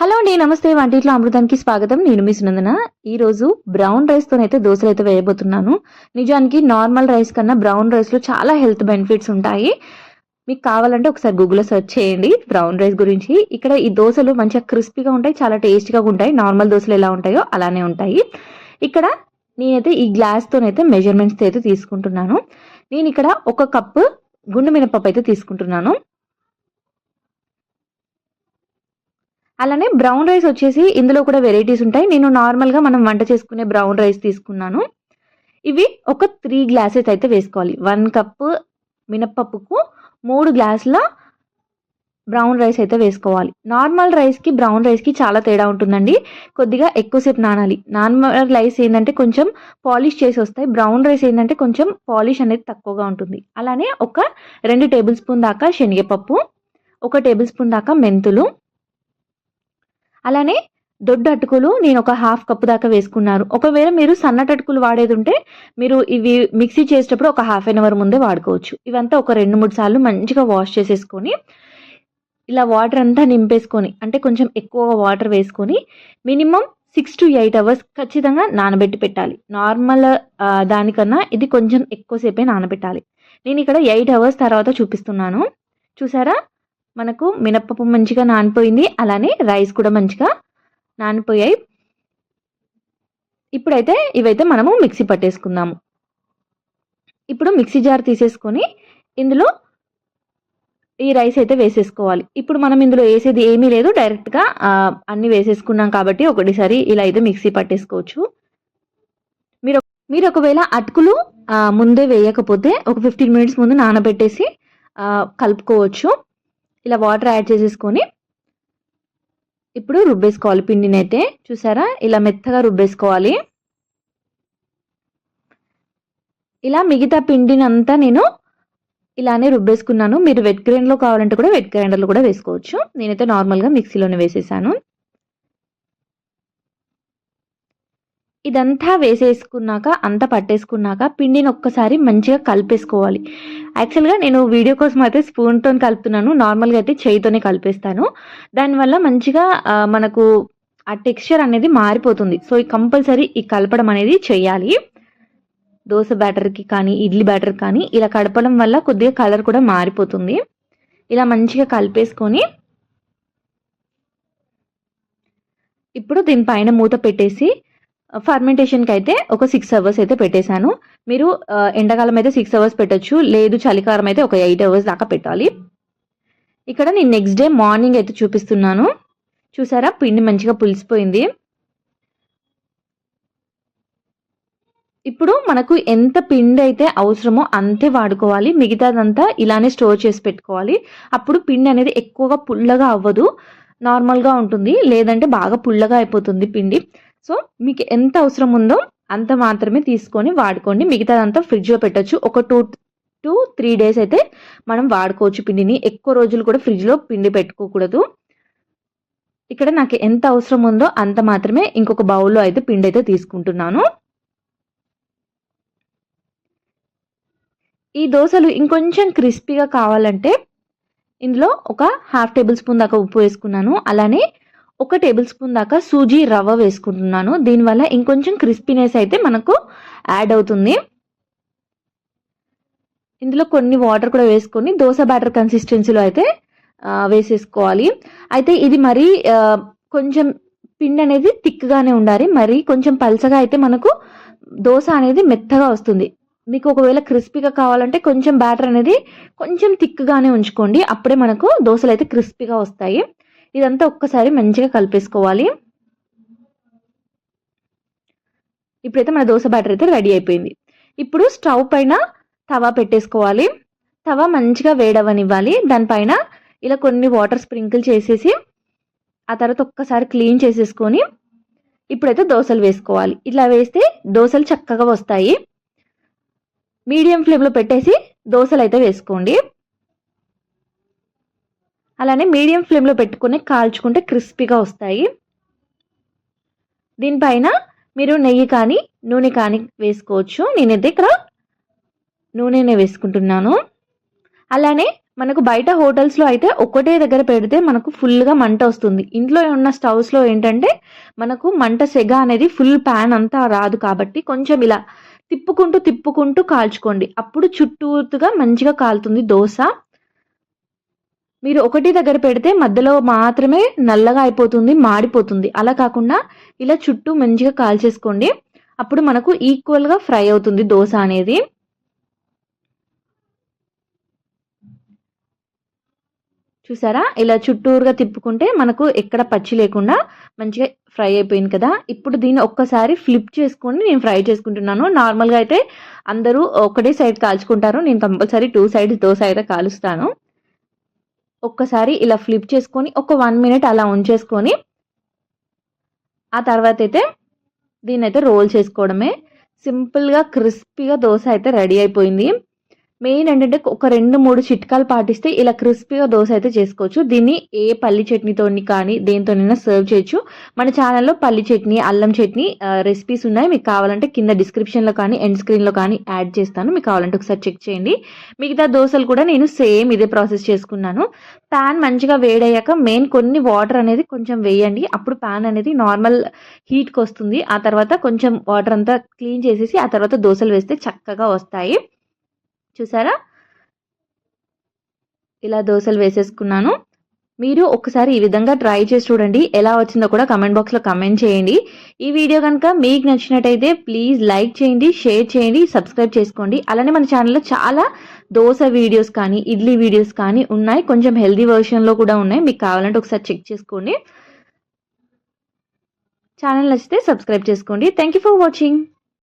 Hello అండి నమస్తే. వంటింట్లో అమృతానికి స్వాగతం. నేను మీ సునందన. ఈ రోజు బ్రౌన్ రైస్ తోనైతే దోశలు అయితే వేయబోతున్నాను. నిజానికి నార్మల్ రైస్ కన్నా బ్రౌన్ రైస్లో చాలా హెల్త్ బెనిఫిట్స్ ఉంటాయి. మీకు కావాలంటే ఒకసారి గూగుల్లో సెర్చ్ చేయండి బ్రౌన్ రైస్ గురించి. ఇక్కడ ఈ దోశలు మంచిగా క్రిస్పీగా ఉంటాయి చాలా టేస్టీగా ఉంటాయి. నార్మల్ దోశలు ఎలా ఉంటాయో అలానే ఉంటాయి. ఇక్కడ నేనైతే ఈ గ్లాస్తోనైతే మెజర్మెంట్స్ అయితే తీసుకుంటున్నాను. నేను ఇక్కడ ఒక కప్పు గుండు మినపప్పు అయితే తీసుకుంటున్నాను. అలానే బ్రౌన్ రైస్ వచ్చేసి ఇందులో కూడా వెరైటీస్ ఉంటాయి. నేను నార్మల్గా మనం వంట చేసుకునే బ్రౌన్ రైస్ తీసుకున్నాను. ఇవి ఒక త్రీ గ్లాసెస్ అయితే వేసుకోవాలి. వన్ కప్ మినప్పప్పుకు మూడు గ్లాసుల బ్రౌన్ రైస్ అయితే వేసుకోవాలి. నార్మల్ రైస్కి బ్రౌన్ రైస్కి చాలా తేడా ఉంటుందండి. కొద్దిగా ఎక్కువసేపు నానాలి. నార్మల్ రైస్ ఏంటంటే కొంచెం పాలిష్ చేసి వస్తాయి. బ్రౌన్ రైస్ ఏంటంటే కొంచెం పాలిష్ అనేది తక్కువగా ఉంటుంది. అలానే ఒక రెండు టేబుల్ స్పూన్ దాకా శనగపప్పు ఒక టేబుల్ స్పూన్ దాకా మెంతులు అలానే దొడ్డు అటుకులు నేను ఒక హాఫ్ కప్పు దాకా వేసుకున్నాను ఒకవేళ మీరు సన్నటి అటుకులు వాడేది ఉంటే మీరు ఇవి మిక్సీ చేసేటప్పుడు ఒక హాఫ్ అన్ అవర్ ముందే వాడుకోవచ్చు. ఇవంతా ఒక రెండు మూడు సార్లు మంచిగా వాష్ చేసేసుకొని ఇలా వాటర్ అంతా నింపేసుకొని అంటే కొంచెం ఎక్కువ వాటర్ వేసుకొని minimum six to eight hours ఖచ్చితంగా నానబెట్టి పెట్టాలి. నార్మల్ దానికన్నా ఇది కొంచెం ఎక్కువసేపే నానబెట్టాలి. నేను ఇక్కడ ఎయిట్ అవర్స్ తర్వాత చూపిస్తున్నాను. చూసారా? మనకు మినప్పప్పు మంచిగా నానిపోయింది. అలానే రైస్ కూడా మంచిగా నానిపోయాయి. ఇప్పుడైతే ఇవైతే మనము మిక్సీ పట్టేసుకుందాము. ఇప్పుడు మిక్సీ జార్ తీసేసుకొని ఇందులో ఈ రైస్ అయితే వేసేసుకోవాలి. ఇప్పుడు మనం ఇందులో వేసేది ఏమీ లేదు. డైరెక్ట్గా అన్నీ వేసేసుకున్నాం కాబట్టి ఒకటిసారి ఇలా అయితే మిక్సీ పట్టేసుకోవచ్చు. మీరు మీరు ఒకవేళ అటుకులు ముందే వేయకపోతే ఒక ఫిఫ్టీన్ మినిట్స్ ముందు నానబెట్టేసి కలుపుకోవచ్చు. ఇలా వాటర్ యాడ్ చేసేసుకొని ఇప్పుడు రుబ్బేసుకోవాలి పిండిని అయితే చూసారా? ఇలా మెత్తగా రుబ్బేసుకోవాలి. ఇలా మిగతా పిండిని అంతా నేను ఇలానే రుబ్బేసుకున్నాను. మీరు వెట్ గ్రైండర్లో కావాలంటే కూడా వెట్ గ్రైండర్లో కూడా వేసుకోవచ్చు. నేనైతే నార్మల్గా మిక్సీలోనే వేసేసాను. ఇదంతా వేసేసుకున్నాక అంతా పట్టేసుకున్నాక పిండిని ఒక్కసారి మంచిగా కలిపేసుకోవాలి. యాక్చువల్గా నేను వీడియో కోసం అయితే స్పూన్తో కలుపుతున్నాను. నార్మల్గా అయితే చేయితోనే కలిపేస్తాను. దానివల్ల మంచిగా మనకు ఆ టెక్స్చర్ అనేది మారిపోతుంది. సో ఈ కంపల్సరీ ఈ కలపడం అనేది చేయాలి. దోశ బ్యాటర్కి కానీ ఇడ్లీ బ్యాటర్ కానీ ఇలా కలపడం వల్ల కొద్దిగా కలర్ కూడా మారిపోతుంది. ఇలా మంచిగా కలిపేసుకొని ఇప్పుడు దీనిపైన మూత పెట్టేసి ఫర్మెంటేషన్కి అయితే ఒక సిక్స్ అవర్స్ అయితే పెట్టేశాను. మీరు ఎండాకాలం అయితే సిక్స్ అవర్స్ పెట్టచ్చు లేదు చలికాలం అయితే ఒక ఎయిట్ అవర్స్ దాకా పెట్టాలి. ఇక్కడ నేను నెక్స్ట్ డే మార్నింగ్ అయితే చూపిస్తున్నాను. చూసారా? పిండి మంచిగా పులిసిపోయింది. ఇప్పుడు మనకు ఎంత పిండి అయితే అవసరమో అంతే వాడుకోవాలి. మిగతాదంతా ఇలానే స్టోర్ చేసి పెట్టుకోవాలి. అప్పుడు పిండి అనేది ఎక్కువగా పుల్లగా అవ్వదు. నార్మల్గా ఉంటుంది. లేదంటే బాగా పుల్లగా అయిపోతుంది పిండి. సో మీకు ఎంత అవసరం ఉందో అంత మాత్రమే తీసుకొని వాడుకోండి. మిగతాదంతా ఫ్రిడ్జ్లో పెట్టచ్చు. ఒక టూ టూ త్రీ డేస్ అయితే మనం వాడుకోవచ్చు పిండిని. ఎక్కువ రోజులు కూడా ఫ్రిడ్జ్లో పిండి పెట్టుకోకూడదు. ఇక్కడ నాకు ఎంత అవసరం ఉందో అంత మాత్రమే ఇంకొక బౌల్లో అయితే పిండి అయితే తీసుకుంటున్నాను. ఈ దోశలు ఇంకొంచెం క్రిస్పీగా కావాలంటే ఇందులో ఒక హాఫ్ టేబుల్ స్పూన్ దాకా ఉప్పు వేసుకున్నాను. అలానే ఒక టేబుల్ స్పూన్ దాకా సూజీ రవ్వ వేసుకుంటున్నాను. దీనివల్ల ఇంకొంచెం క్రిస్పీనెస్ అయితే మనకు యాడ్ అవుతుంది. ఇందులో కొన్ని వాటర్ కూడా వేసుకొని దోశ బ్యాటర్ కన్సిస్టెన్సీలో అయితే వేసేసుకోవాలి. అయితే ఇది మరి కొంచెం పిండి అనేది థిక్గానే ఉండాలి. మరి కొంచెం పల్చగా అయితే మనకు దోశ అనేది మెత్తగా వస్తుంది. మీకు ఒకవేళ క్రిస్పీగా కావాలంటే కొంచెం బ్యాటర్ అనేది కొంచెం థిక్గానే ఉంచుకోండి. అప్పుడే మనకు దోశలు అయితే క్రిస్పీగా వస్తాయి. ఇదంతా ఒక్కసారి మంచిగా కలిపేసుకోవాలి. ఇప్పుడైతే మన దోశ బ్యాటర్ అయితే రెడీ అయిపోయింది. ఇప్పుడు స్టవ్ పైన తవా పెట్టేసుకోవాలి. తవా మంచిగా వేడవనివ్వాలి. దానిపైన ఇలా కొన్ని వాటర్ స్ప్రింకిల్ చేసేసి ఆ తర్వాత ఒక్కసారి క్లీన్ చేసేసుకొని ఇప్పుడైతే దోశలు వేసుకోవాలి. ఇట్లా వేస్తే దోశలు చక్కగా వస్తాయి. మీడియం ఫ్లేమ్లో పెట్టేసి దోశలు అయితే వేసుకోండి. అలానే మీడియం ఫ్లేమ్లో పెట్టుకుని కాల్చుకుంటే క్రిస్పీగా వస్తాయి దీనిపైన మీరు నెయ్యి కానీ నూనె కానీ వేసుకోవచ్చు నేనైతే ఇక్కడ నూనెనే వేసుకుంటున్నాను అలానే మనకు బయట హోటల్స్‌లో అయితే ఒకటే దగ్గర పెడితే మనకు ఫుల్‌గా మంట వస్తుంది. ఇంట్లో ఉన్న స్టవ్స్‌లో ఏంటంటే మనకు మంట సెగ అనేది ఫుల్ ప్యాన్ అంతా రాదు కాబట్టి కొంచెం ఇలా తిప్పుకుంటూ, తిప్పుకుంటూ కాల్చుకోండి. అప్పుడు చుట్టూతుగా మంచిగా కాలుతుంది దోశ మీరు ఒకటే దగ్గర పెడితే మధ్యలో మాత్రమే నల్లగా అయిపోతుంది, మాడిపోతుంది. అలా కాకుండా ఇలా చుట్టూ మంచిగా కాల్చేసుకోండి. అప్పుడు మనకు ఈక్వల్‌గా ఫ్రై అవుతుంది దోశ అనేది. చూసారా? ఇలా చుట్టూరుగా తిప్పుకుంటే మనకు ఎక్కడ పచ్చి లేకుండా మంచిగా ఫ్రై అయిపోయింది కదా! ఇప్పుడు దీన్ని ఒక్కసారి ఫ్లిప్ చేసుకొని నేను ఫ్రై చేసుకుంటున్నాను. నార్మల్‌గా అయితే అందరూ ఒకటే సైడ్ కాల్చుకుంటారు. నేను కంపల్సరీ టూ సైడ్స్ దోశ అయితే కాలుస్తాను. ఒక్కసారి ఇలా ఫ్లిప్ చేసుకొని ఒక వన్ మినిట్ అలా ఉంచేసుకొని ఆ తర్వాత అయితే దీన్నైతే రోల్ చేసుకోవడమే. సింపుల్‌గా క్రిస్పీగా దోశ అయితే రెడీ అయిపోయింది. మెయిన్ ఏంటంటే ఒక 2, 3 చిట్కాలు పాటిస్తే ఇలా క్రిస్పీగా దోశ అయితే చేసుకోవచ్చు. దీన్ని ఏ పల్లి చట్నీతోని కానీ దేనితోనైనా సర్వ్ చేయొచ్చు. మన ఛానల్లో పల్లి చట్నీ, అల్లం చట్నీ రెసిపీస్ ఉన్నాయి. మీకు కావాలంటే కింద డిస్క్రిప్షన్‌లో కానీ, ఎండ్ స్క్రీన్‌లో కానీ యాడ్ చేస్తాను. మీకు కావాలంటే ఒకసారి చెక్ చేయండి. మిగతా దోశలు కూడా నేను సేమ్ ఇదే ప్రాసెస్ చేసుకున్నాను. పాన్ మంచిగా వేడయ్యాక మెయిన్ కొన్ని వాటర్ అనేది కొంచెం వేయండి. అప్పుడు పాన్ అనేది నార్మల్ హీట్‌కొస్తుంది. ఆ తర్వాత కొంచెం వాటర్ అంతా క్లీన్ చేసేసి ఆ తర్వాత దోశలు వేస్తే చక్కగా వస్తాయి. చూసారా? ఇలా దోశలు వేసేసుకున్నాను. మీరు ఒకసారి ఈ విధంగా ట్రై చేసి చూడండి. ఎలా వచ్చిందో కూడా కమెంట్ బాక్స్‌లో కమెంట్ చేయండి. ఈ వీడియో కనుక మీకు నచ్చినట్టయితే ప్లీజ్ లైక్ చేయండి, షేర్ చేయండి, సబ్స్క్రైబ్ చేసుకోండి. అలానే మన ఛానల్లో చాలా దోశ వీడియోస్ కానీ, ఇడ్లీ వీడియోస్ కానీ ఉన్నాయి. కొంచెం హెల్దీ వర్షన్లో కూడా ఉన్నాయి. మీకు కావాలంటే ఒకసారి చెక్ చేసుకోండి. ఛానల్ నచ్చితే సబ్స్క్రైబ్ చేసుకోండి. Thank you for watching.